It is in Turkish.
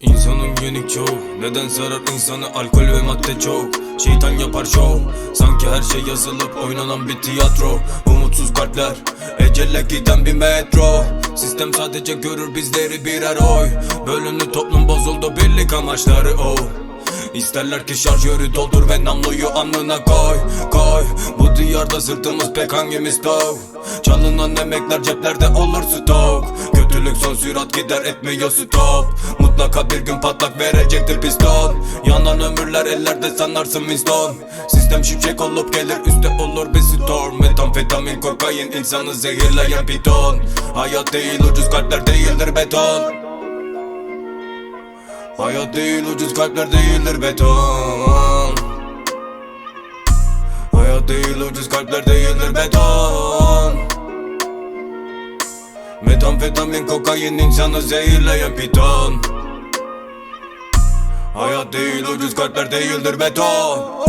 İnsanın yenik çoğu Neden sarar insanı alkol ve madde çok? Şeytan yapar şov Sanki her şey yazılıp oynanan bir tiyatro. Umutsuz kalpler Ecelle giden bir metro. Sistem sadece görür bizleri birer oy. Bölündü toplum bozuldu birlik amaçları o. İsterler ki şarjörü doldur ve namluyu alnına koy Koy. Bu diyarda sırtımız pek hangimiz dov Çalınan emekler ceplerde olur stok Kötülük son sürat gider etmiyor stop. Mutlaka bir gün patlak verecektir piston. Yanan ömürler ellerde sanarsın Winston. Sistem şimşek olup gelir üstte olur bir storm. Metamfetamin kokain insanı zehirleyen piton. Hayat değil ucuz kalpler değildir beton. Hayat değil ucuz kalpler değildir beton. Hayat değil ucuz kalpler değildir Metamfetamin kokain insanı zehirleyen piton. Hayat değil ucuz kalpler değildir beton